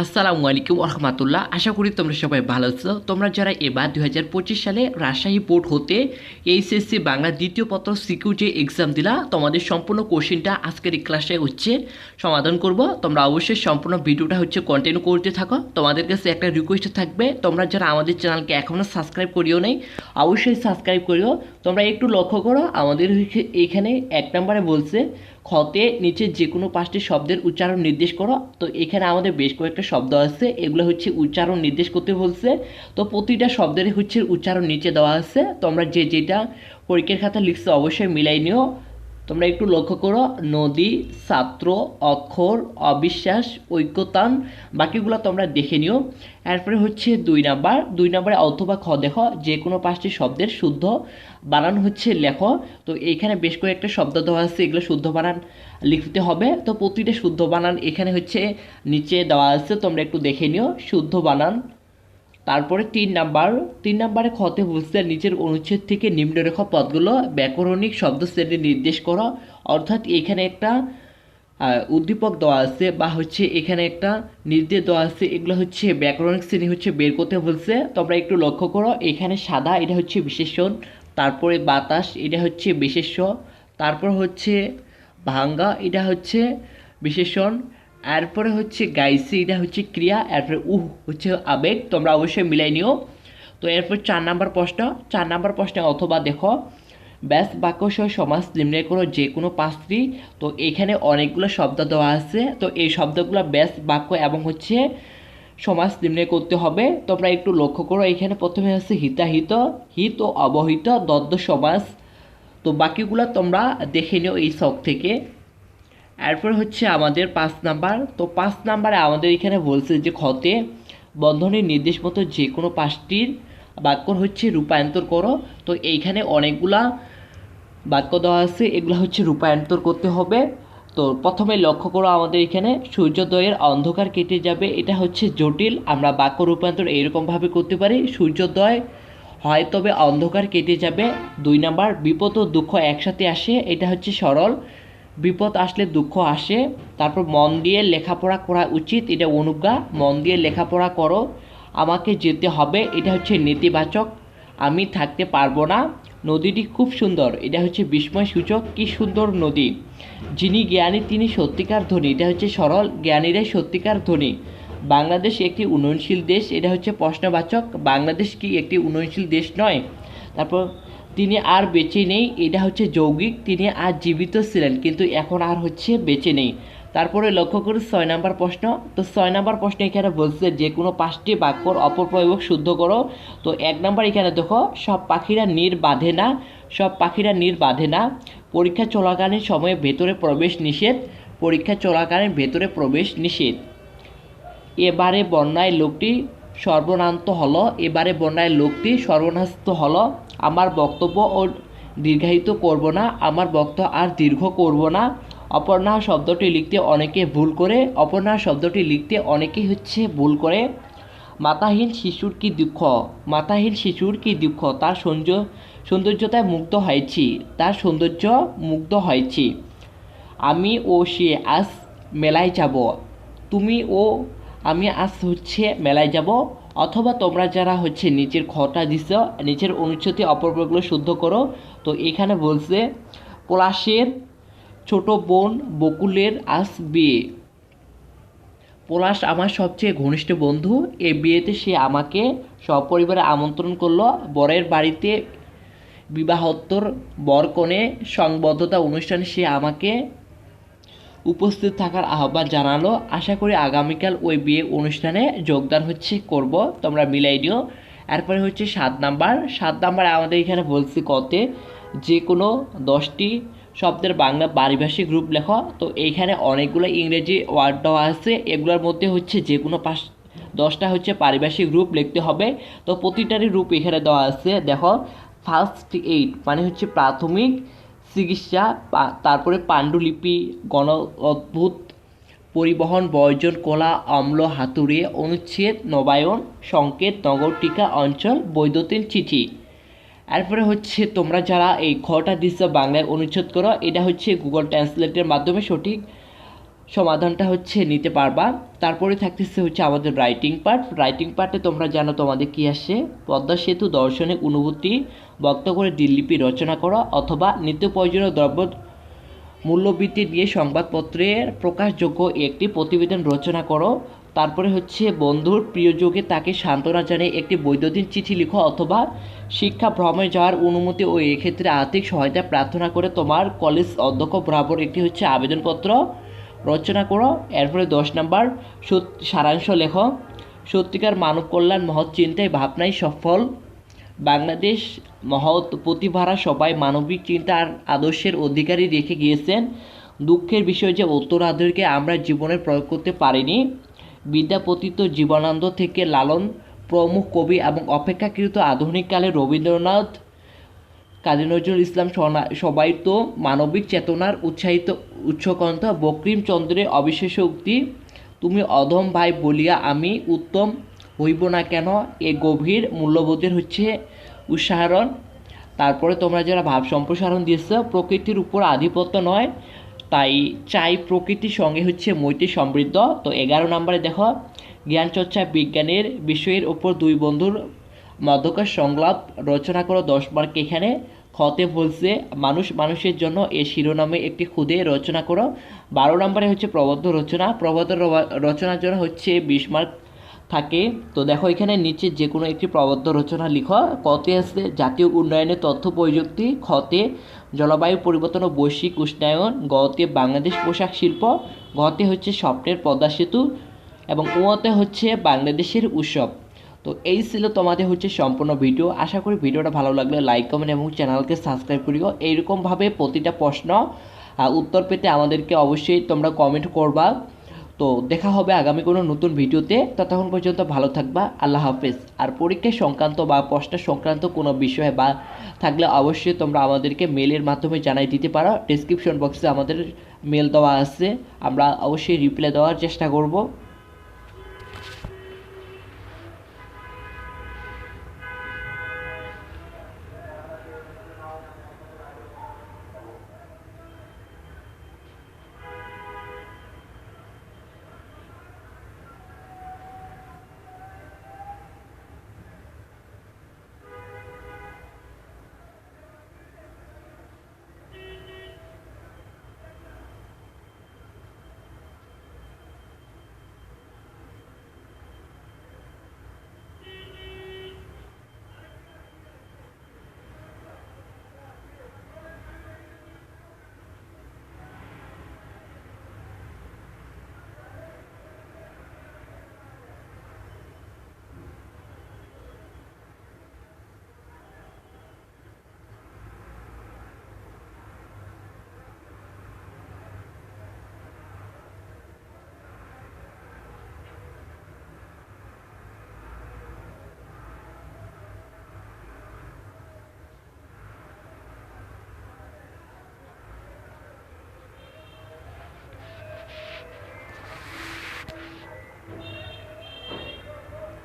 আসসালামু আলাইকুম রহমতুল্লাহ। আশা করি তোমরা সবাই ভালো আছো। তোমরা যারা এবার দু হাজার পঁচিশ সালে রাজশাহী বোর্ড হতে এইচএসসি বাংলা দ্বিতীয় পত্র সিকিউ যে এক্সাম দিলা, তোমাদের সম্পূর্ণ কোশ্চেনটা আজকের এই ক্লাসে হচ্ছে সমাধান করব। তোমরা অবশ্যই সম্পূর্ণ ভিডিওটা হচ্ছে কন্টিনিউ করতে থাকো। তোমাদের কাছে একটা রিকোয়েস্ট থাকবে, তোমরা যারা আমাদের চ্যানেলকে এখনও সাবস্ক্রাইব করিও নেই, অবশ্যই সাবস্ক্রাইব করিও। তোমরা একটু লক্ষ্য করো, আমাদের এখানে এক নম্বরে বলছে খতে নিচে যে কোনো পাঁচটি শব্দের উচ্চারণ নির্দেশ করো। তো এখানে আমাদের বেশ কয়েকটা শব্দ আছে। এগুলো হচ্ছে উচ্চারণ নির্দেশ করতে বলছে। তো প্রতিটা শব্দের হচ্ছে উচ্চারণ নিচে দেওয়া আছে। তোমরা যে যেটা পরীক্ষার খাতা লিখছো অবশ্যই মিলাই নিও। তোমরা একটু লক্ষ্য করো, নদী, ছাত্র, অক্ষর, অবিশ্বাস, ঐক্যতান, বাকিগুলো তোমরা দেখে নিও। এরপরে হচ্ছে দুই নাম্বার। দুই নাম্বারে অথবা খ দেখো, যে কোনো পাঁচটি শব্দের শুদ্ধ বানান হচ্ছে লেখো। তো এইখানে বেশ কয়েকটা শব্দ দেওয়া আছে, এগুলো শুদ্ধ বানান লিখতে হবে। তো প্রতিটা শুদ্ধ বানান এখানে হচ্ছে নিচে দেওয়া আছে, তোমরা একটু দেখে নিও। শুদ্ধ বানান তারপরে তিন নাম্বার, তিন নাম্বারে খতে বলছে নিচের অনুচ্ছেদ থেকে নিম্নরেখা পদগুলো ব্যাকরণিক শব্দ শ্রেণি নির্দেশ করো। অর্থাৎ এখানে একটা উদ্দীপক দেওয়া আছে বা হচ্ছে এখানে একটা নির্দেশ দেওয়া আছে। এগুলো হচ্ছে ব্যাকরণিক শ্রেণি হচ্ছে বের করতে বলছে তোমরা একটু লক্ষ্য করো, এখানে সাদা, এটা হচ্ছে বিশেষণ। তারপরে বাতাস, এটা হচ্ছে বিশেষ্য। তারপর হচ্ছে ভাঙ্গা, এটা হচ্ছে বিশেষণ। এরপরে হচ্ছে গাইসি, এটা হচ্ছে ক্রিয়া, এরপরে উহ হচ্ছে আবেগ, তোমরা অবশ্যই মিলাই নিও। তো এরপর চার নাম্বার প্রশ্ন, চার নাম্বার প্রশ্নে অথবা দেখো, ব্যাস বাক্য সহ সমাজ নিম্নে করো যে কোনো পাঁচটি। তো এখানে অনেকগুলো শব্দ দেওয়া আছে, তো এই শব্দগুলো ব্যাস বাক্য এবং হচ্ছে সমাজ নিম্নে করতে হবে। তোমরা একটু লক্ষ্য করো, এখানে প্রথমে আছে হিতাহিত, হিত ও অবহিত, দ্বন্দ্ব সমাজ তো বাকিগুলো তোমরা দেখে নিও এই শখ থেকে। এরপর হচ্ছে আমাদের পাঁচ নাম্বার। তো পাঁচ নাম্বারে আমাদের এখানে বলছে যে খতে বন্ধনের নির্দেশ মতো যে কোনো পাঁচটির বাক্য হচ্ছে রূপান্তর করো। তো এইখানে অনেকগুলা বাক্য দেওয়া আছে, এগুলো হচ্ছে রূপান্তর করতে হবে। তো প্রথমে লক্ষ্য করো আমাদের এখানে, সূর্যোদয়ের অন্ধকার কেটে যাবে, এটা হচ্ছে জটিল, আমরা বাক্য রূপান্তর এইরকমভাবে করতে পারি। সূর্যোদয় হয় তবে অন্ধকার কেটে যাবে। দুই নাম্বার, বিপদ ও দুঃখ একসাথে আসে, এটা হচ্ছে সরল। বিপদ আসলে দুঃখ আসে, তারপর মন দিয়ে লেখাপড়া করা উচিত, এটা অনুজ্ঞা, মন দিয়ে লেখাপড়া করো, আমাকে যেতে হবে, এটা হচ্ছে নেতিবাচক, আমি থাকতে পারব না, নদীটি খুব সুন্দর, এটা হচ্ছে বিস্ময় সূচক, কি সুন্দর নদী। যিনি জ্ঞানী, তিনি সত্যিকার ধনী, এটা হচ্ছে সরল, জ্ঞানীরাই সত্যিকার ধনী। বাংলাদেশ একটি উন্নয়নশীল দেশ, এটা হচ্ছে প্রশ্নবাচক, বাংলাদেশ কি একটি উন্নয়নশীল দেশ নয়? তারপর তিনি আর বেঁচে নেই, এটা হচ্ছে যৌগিক, তিনি আর জীবিত ছিলেন, কিন্তু এখন আর হচ্ছে বেঁচে নেই। তারপরে লক্ষ্য করি ছয় নাম্বার প্রশ্ন, তো ছয় নাম্বার প্রশ্ন এখানে বলছে যে কোনো পাঁচটি বাক্যর অপপ্রয়োগ শুদ্ধ করো। তো এক নাম্বার এখানে দেখো, সব পাখিরা নীর বাঁধে না, সব পাখিরা নীর বাঁধে না। পরীক্ষা চলাকালীন সময়ে ভেতরে প্রবেশ নিষেধ, পরীক্ষা চলাকালীন ভেতরে প্রবেশ নিষেধ। এবারে বন্যায় লোকটি সর্বনান্ত হলো। এবারে বন্যায় লোকটি সর্বনাস্ত হলো। আমার বক্তব্য ও দীর্ঘায়িত করব না। আমার বক্তব্য আর দীর্ঘ করব না। অপর্ণা শব্দটি লিখতে অনেকে ভুল করে। অপর্ণা শব্দটি লিখতে অনেকেই হচ্ছে ভুল করে। মাতাহীন শিশুর কি দুঃখ? মাতাহীন শিশুর কি দুঃখ? তার সৌন্দর্য, সৌন্দর্যতায় মুগ্ধ হয়েছি। তার সৌন্দর্য মুগ্ধ হয়েছি। আমি ও সে আজ মেলায় যাব। তুমি ও আমি আজ হচ্ছে মেলায় যাব, অথবা তোমরা যারা হচ্ছে নিচের খটা দিছ, নিচের অনুচ্ছেদে অপরগুলো শুদ্ধ করো। তো এখানে বলছে, পলাশের ছোট বোন বকুলের আজ বিয়ে। পলাশ আমার সবচেয়ে ঘনিষ্ঠ বন্ধু এই বিয়েতে সে আমাকে সপরিবারে আমন্ত্রণ করল। বরের বাড়িতে বিবাহোত্তর বরকনে সংবদ্ধতা অনুষ্ঠানে সে আমাকে উপস্থিত থাকার আহ্বান জানালো। আশা করি আগামীকাল ওই বিয়ে অনুষ্ঠানে যোগদান হচ্ছে, করব। তোমরা মিলাই নিও। এরপরে হচ্ছে সাত নাম্বার। সাত নাম্বার আমাদের এখানে বলছি কতে যে কোনো দশটি শব্দের বাংলা পারিভাষিক রূপ লেখো। তো এইখানে অনেকগুলো ইংরেজি ওয়ার্ড দেওয়া আছে। এগুলোর মধ্যে হচ্ছে যে কোনো পাঁচ, দশটা হচ্ছে পারিভাষিক রূপ লিখতে হবে। তো প্রতিটারই রূপ এখানে দেওয়া আছে। দেখো ফার্স্ট এইড মানে হচ্ছে প্রাথমিক চিকিৎসা তারপরে পাণ্ডুলিপি গণ অদ্ভুত পরিবহন, বর্জন কলা, অম্ল হাতুড়ে, অনুচ্ছেদ, নবায়ন, সংকেত, নগর টিকা, অঞ্চল, বৈদ্যুতিন চিঠি। এরপরে হচ্ছে তোমরা যারা এই খটা দৃশ্য বাংলায় অনুচ্ছেদ করো, এটা হচ্ছে গুগল ট্রান্সলেটের মাধ্যমে সঠিক। সমাধানটা হচ্ছে নিতে পারবা। তারপরে থাকতেছে হচ্ছে আমাদের রাইটিং পার্ট রাইটিং পার্টে তোমরা জানো তোমাদের কি আসে? পদ্মা সেতু দর্শনের অনুভূতি ব্যক্ত করে দিল্লিপি রচনা করা অথবা নিত্য প্রয়োজনীয় দ্রব্য মূল্যবৃদ্ধি দিয়ে সংবাদপত্রের প্রকাশযোগ্য একটি প্রতিবেদন রচনা করো। তারপরে হচ্ছে বন্ধুর প্রিয়যোগে তাকে সান্ত্বনা জানিয়ে একটি বৈদ্যুতিন চিঠি লিখো অথবা শিক্ষা ভ্রমণে যাওয়ার অনুমতি ও এক্ষেত্রে আর্থিক সহায়তা প্রার্থনা করে তোমার কলেজ অধ্যক্ষ বরাবর একটি হচ্ছে আবেদনপত্র। রচনা করো, এরপরে দশ নম্বর সারাংশ লেখো। সত্যিকার মানব কল্যাণ মহৎ চিন্তায় ভাবনাই সফল। বাংলাদেশ মহৎ প্রতিভারা সবাই মানবিক চিন্তা আর আদর্শের অধিকারী রেখে গিয়েছেন। দুঃখের বিষয় যে উত্তরাধিকারকে আমরা জীবনে প্রয়োগ করতে পারিনি। বিদ্যাপতিত জীবনানন্দ থেকে লালন, প্রমুখ কবি এবং অপেক্ষাকৃত আধুনিককালে রবীন্দ্রনাথ কাজী নজরুল ইসলাম সবাই তো মানবিক চেতনার উৎসাহিত উৎসকণ্ঠ। বক্রিমচন্দ্রের অবিশেষ উক্তি, তুমি অধম ভাই বলিয়া আমি উত্তম হইব না কেন? এ গভীর মূল্যবোধের হচ্ছে উচ্চারণ। তারপরে তোমরা যারা ভাব সম্প্রসারণ দিয়েছ, প্রকৃতির উপর আধিপত্য নয়, তাই চাই প্রকৃতির সঙ্গে হচ্ছে মৈত্রী সমৃদ্ধ। তো এগারো নম্বরে দেখো জ্ঞান চর্চা বিজ্ঞানের বিষয়ের উপর দুই বন্ধুর মধ্যকার সংলাপ রচনা করো দশ মার্ক এখানে। খতে বলছে, মানুষ মানুষের জন্য এ শিরোনামে একটি খুদে রচনা করো। বারো নম্বরে হচ্ছে প্রবন্ধ রচনা। প্রবন্ধ রবা- রচনার জন্য হচ্ছে বিশ মার্ক থাকে। তো দেখো এখানে নিচে যে কোনো একটি প্রবন্ধ রচনা লিখো। কতে আছে, জাতীয় উন্নয়নের তথ্য প্রযুক্তি। খতে, জলবায়ু পরিবর্তন ও বৈশ্বিক উষ্ণায়ন। গতে, বাংলাদেশ পোশাক শিল্প। গতে হচ্ছে, স্বপ্নের পদ্মা সেতু। এবং ওতে হচ্ছে, বাংলাদেশের উৎসব। তো এই ছিল তোমাদের হচ্ছে সম্পূর্ণ ভিডিও। আশা করি ভিডিওটা ভালো লাগলে লাইক কমেন্ট এবং চ্যানেলকে সাবস্ক্রাইব করিও। এইরকমভাবে প্রতিটা প্রশ্ন উত্তর পেতে আমাদেরকে অবশ্যই তোমরা কমেন্ট করবা। তো দেখা হবে আগামী কোনো নতুন ভিডিওতে। ততক্ষণ পর্যন্ত ভালো থাকবা। আল্লাহ হাফেজ। আর পরীক্ষা সংক্রান্ত বা প্রশ্ন সংক্রান্ত কোনো বিষয়ে বা থাকলে অবশ্যই তোমরা আমাদেরকে মেলের মাধ্যমে জানাই দিতে পারো। ডিসক্রিপশন বক্সে আমাদের মেল দেওয়া আছে। আমরা অবশ্যই রিপ্লাই দেওয়ার চেষ্টা করব।